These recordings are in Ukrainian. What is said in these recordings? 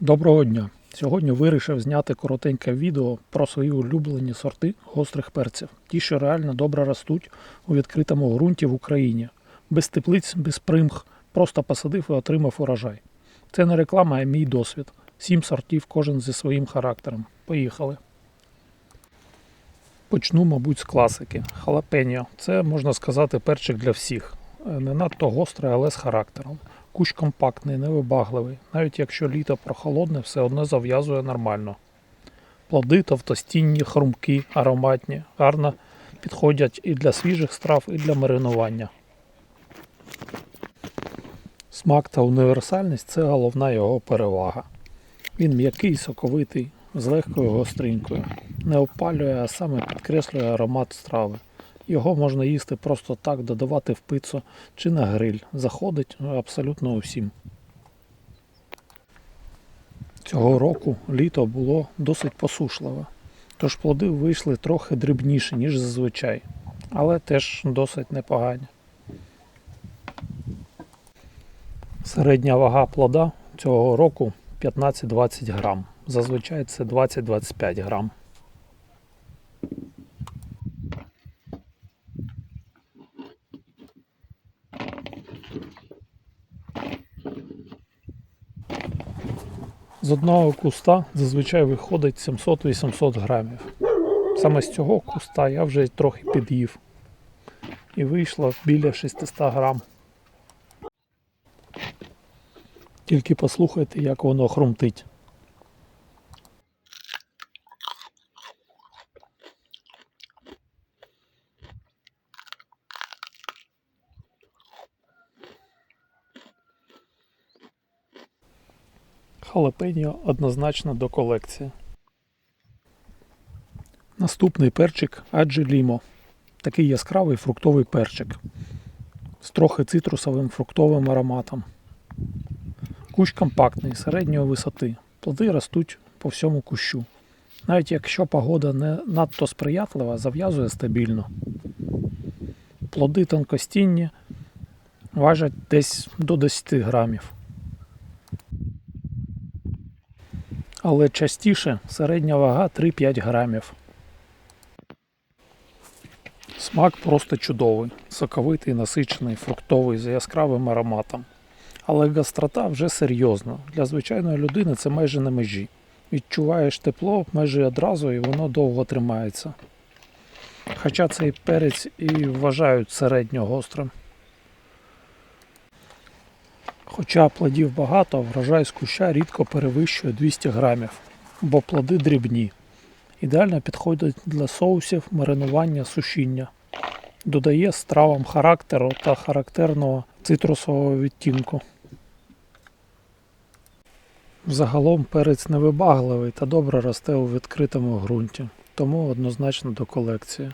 Доброго дня! Сьогодні вирішив зняти коротеньке відео про свої улюблені сорти гострих перців. Ті, що реально добре ростуть у відкритому ґрунті в Україні. Без теплиць, без примх, просто посадив і отримав урожай. Це не реклама, а мій досвід. Сім сортів, кожен зі своїм характером. Поїхали. Почну, мабуть, з класики. Халапеньо. Це, можна сказати, перчик для всіх. Е, Не надто гострий, але з характером. Кущ компактний, невибагливий. Навіть якщо літо прохолодне, все одно зав'язує нормально. Плоди товстостінні, хрумкі, ароматні, гарно підходять і для свіжих страв, і для маринування. Смак та універсальність це головна його перевага. Він м'який, соковитий, з легкою гостринкою. Не опалює, а саме підкреслює аромат страви. Його можна їсти просто так, додавати в пиццу чи на гриль. Заходить абсолютно усім. Цього року літо було досить посушливе, тож плоди вийшли трохи дрібніші, ніж зазвичай, але теж досить непогані. Середня вага плода цього року 15-20 грам. Зазвичай це 20-25 грам. З одного куста зазвичай виходить 700-800 грамів. Саме з цього куста я вже трохи під'їв. І вийшло біля 600 грам. Тільки послухайте, як воно хрумтить. Халапеньо однозначно до колекції. Наступний перчик Аджі Лімо. Такий яскравий фруктовий перчик з трохи цитрусовим фруктовим ароматом. Кущ компактний, середньої висоти. Плоди ростуть по всьому кущу. Навіть якщо погода не надто сприятлива, зав'язує стабільно. Плоди тонкостінні важать десь до 10 грамів. Але частіше середня вага 3-5 грамів. Смак просто чудовий, соковитий, насичений, фруктовий, з яскравим ароматом. Але гастрота вже серйозна. Для звичайної людини це майже на межі. Відчуваєш тепло майже одразу і воно довго тримається. Хоча цей перець і вважають середньо гострим. Хоча плодів багато, врожай з куща рідко перевищує 200 грамів, бо плоди дрібні. Ідеально підходять для соусів, маринування, сушіння. Додає стравам характеру та характерного цитрусового відтінку. Загалом перець невибагливий та добре росте у відкритому ґрунті, тому однозначно до колекції.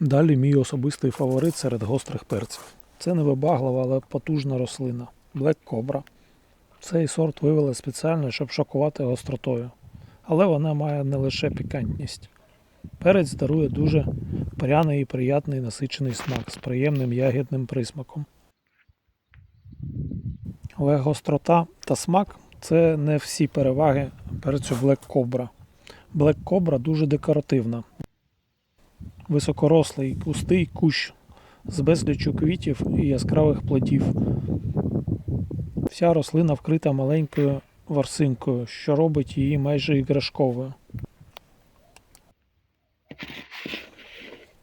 Далі мій особистий фаворит серед гострих перців. Це невибаглива, але потужна рослина Black Cobra. Цей сорт вивели спеціально, щоб шокувати гостротою. Але вона має не лише пікантність. Перець дарує дуже пряний і приятний насичений смак з приємним ягідним присмаком. Але гострота та смак це не всі переваги перцю Black Cobra. Black Cobra дуже декоративна. Високорослий пустий кущ з безліччю квітів і яскравих плодів. Вся рослина вкрита маленькою ворсинкою, що робить її майже іграшковою.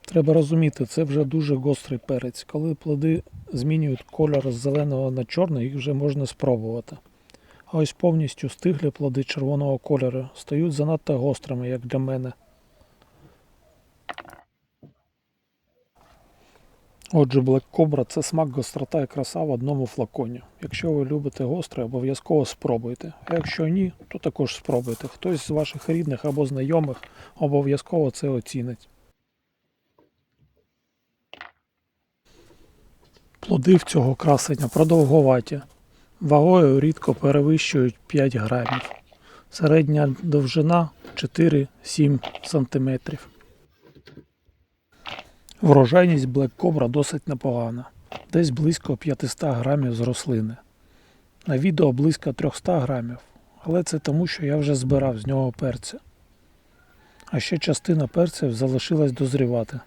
Треба розуміти, це вже дуже гострий перець. Коли плоди змінюють кольор з зеленого на чорний, їх вже можна спробувати. А ось повністю стиглі плоди червоного кольору стають занадто гострими, як для мене. Отже, Black Cobra – це смак, гострота і краса в одному флаконі. Якщо ви любите гостре, обов'язково спробуйте. А якщо ні, то також спробуйте. Хтось з ваших рідних або знайомих обов'язково це оцінить. Плоди в цього красення продовговаті. Вагою рідко перевищують 5 грамів. Середня довжина 4-7 см. Врожайність Black Cobra досить непогана, десь близько 500 грамів з рослини. На відео близько 300 грамів, але це тому, що я вже збирав з нього перця. А ще частина перців залишилась дозрівати.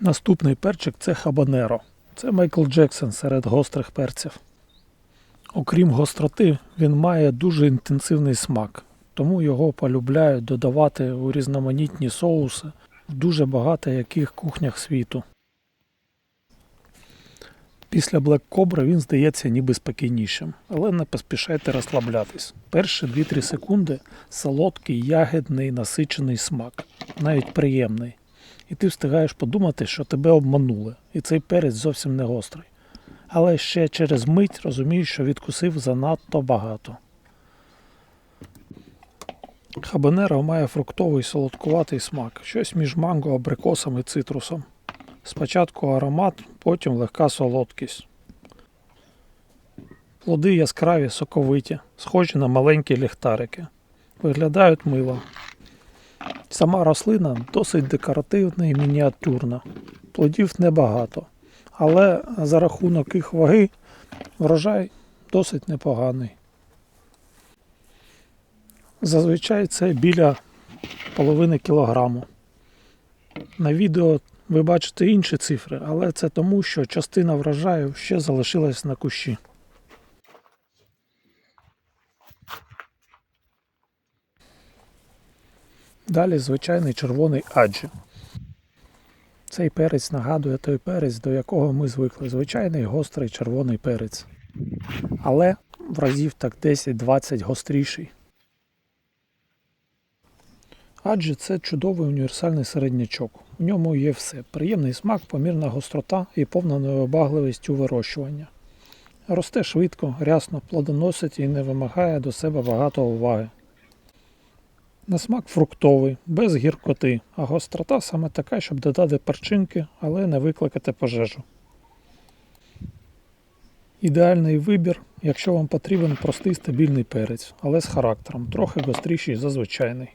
Наступний перчик це хабанеро. Це Майкл Джексон серед гострих перців. Окрім гостроти, він має дуже інтенсивний смак, тому його полюбляють додавати у різноманітні соуси в дуже багато яких кухнях світу. Після Black Cobra він здається ніби спокійнішим, але не поспішайте розслаблятись. Перші 2-3 секунди солодкий, ягідний, насичений смак, навіть приємний. І ти встигаєш подумати, що тебе обманули, і цей перець зовсім не гострий. Але ще через мить розумієш, що відкусив занадто багато. Хабанеро має фруктовий солодкуватий смак, щось між манго, абрикосом і цитрусом. Спочатку аромат, потім легка солодкість. Плоди яскраві, соковиті, схожі на маленькі ліхтарики. Виглядають мило. Сама рослина досить декоративна і мініатюрна. Плодів небагато, але за рахунок їх ваги врожай досить непоганий. Зазвичай це біля половини кілограму. На відео ви бачите інші цифри, але це тому, що частина врожаю ще залишилась на кущі. Далі звичайний червоний аджі. Цей перець нагадує той перець, до якого ми звикли. Звичайний гострий червоний перець. Але в разів так 10-20 гостріший. Аджі це чудовий універсальний середнячок. У ньому є все: приємний смак, помірна гострота і повна невибагливість у вирощуванні. Росте швидко, рясно, плодоносить і не вимагає до себе багато уваги. На смак фруктовий, без гіркоти, а гострота саме така, щоб додати перчинки, але не викликати пожежу. Ідеальний вибір, якщо вам потрібен простий стабільний перець, але з характером, трохи гостріший за звичайний.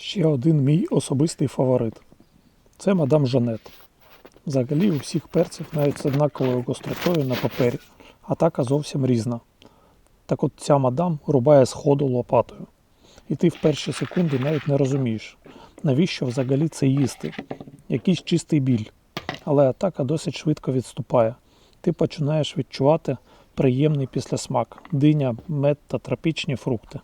Ще один мій особистий фаворит. Це мадам Жанет. Взагалі у всіх перців навіть з однаковою гостротою на папері, а така зовсім різна. Так от ця мадам рубає сходу лопатою. І ти в перші секунди навіть не розумієш, навіщо взагалі це їсти. Якийсь чистий біль. Але атака досить швидко відступає. Ти починаєш відчувати приємний післясмак, диня, мед та тропічні фрукти.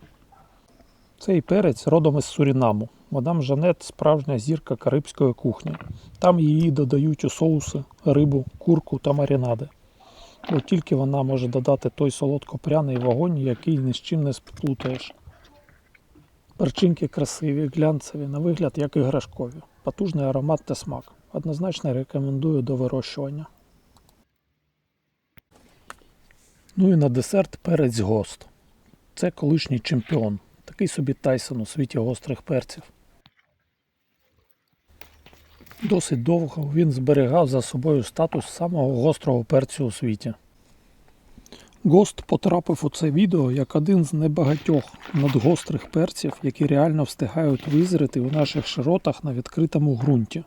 Цей перець родом із Сурінаму. Мадам Жанет справжня зірка карибської кухні. Там її додають у соуси, рибу, курку та марінади. Бо тільки вона може додати той солодко-пряний вогонь, який ні з чим не сплутаєш. Перчинки красиві, глянцеві, на вигляд як іграшкові. Потужний аромат та смак. Однозначно рекомендую до вирощування. Ну і на десерт перець гост. Це колишній чемпіон. Такий собі Тайсон у світі гострих перців. Досить довго він зберігав за собою статус самого гострого перцю у світі. Гост потрапив у це відео як один з небагатьох надгострих перців, які реально встигають визріти у наших широтах на відкритому ґрунті.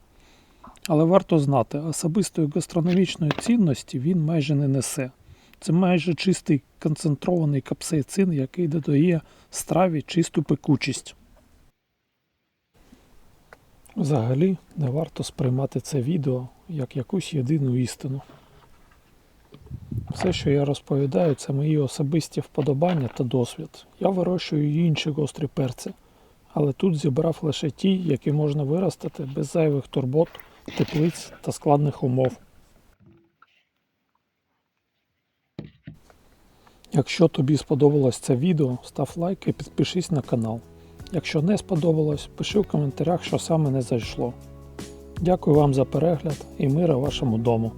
Але варто знати, особистої гастрономічної цінності він майже не несе. Це майже чистий концентрований капсаїцин, який додає страві чисту пекучість. Взагалі не варто сприймати це відео як якусь єдину істину. Все, що я розповідаю, це мої особисті вподобання та досвід. Я вирощую інші гострі перці, але тут зібрав лише ті, які можна виростити без зайвих турбот, теплиць та складних умов. Якщо тобі сподобалось це відео, став лайк і підпишись на канал. Якщо не сподобалось, пиши в коментарях, що саме не зайшло. Дякую вам за перегляд і мира вашому дому.